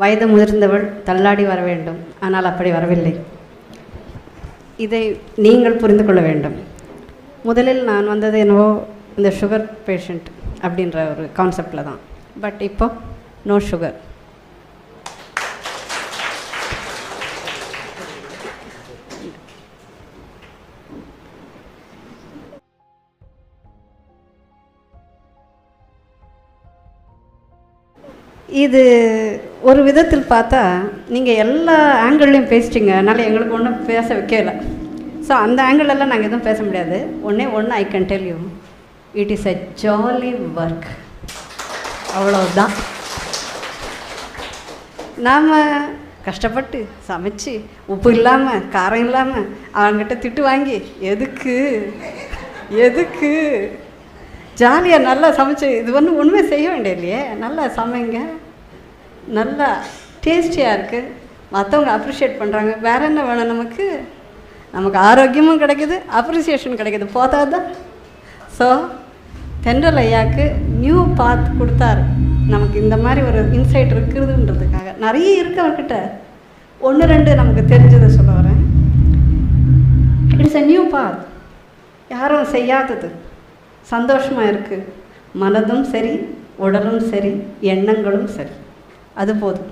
வயது முதிர்ந்தவள் தள்ளாடி வர வேண்டும். ஆனால் அப்படி வரவில்லை. இதை நீங்கள் புரிந்து கொள்ள வேண்டும். முதலில் நான் வந்தது என்னவோ இந்த சுகர் பேஷண்ட் அப்படின்ற ஒரு கான்செப்டில் தான். பட் இப்போ நோ சுகர் இது ஒரு விதத்தில் பார்த்தா நீங்கள் எல்லா ஆங்கிள்லையும் பேசிட்டீங்க. அதனால் எங்களுக்கு ஒன்றும் பேச வைக்கல. ஸோ அந்த ஆங்கிளெல்லாம் எல்லாம் நாங்கள் எதுவும் பேச முடியாது. ஒன்றே ஒன்று I can tell you it is a jolly work அவ்வளோதான் நாம் கஷ்டப்பட்டு சமைச்சு உப்பு இல்லாமல் காரம் இல்லாமல் அவங்ககிட்ட திட்டு வாங்கி எதுக்கு? எதுக்கு? ஜாலியாக நல்லா சமைச்சு இது வந்து ஒன்றுமே செய்ய வேண்டிய இல்லையே நல்லா சமைங்க. நல்லா டேஸ்டியாக இருக்குது மற்றவங்க அப்ரிஷியேட் பண்ணுறாங்க வேற என்ன வேணும் நமக்கு? நமக்கு ஆரோக்கியமும் கிடைக்குது அப்ரிசியேஷன் கிடைக்குது. போதாதான் ஸோ தென்றல் ஐயாவுக்கு நியூ பாத் கொடுத்தாரு. நமக்கு இந்த மாதிரி ஒரு இன்சைட் இருக்குதுன்றதுக்காக நிறைய இருக்கு அவர்கிட்ட. ஒன்று ரெண்டு நமக்கு தெரிஞ்சதை சொல்ல வரேன். இட்ஸ் அ நியூ பாத் யாரும் செய்யாதது. சந்தோஷமாக இருக்குது மனதும் சரி உடலும் சரி எண்ணங்களும் சரி. அது போதும்.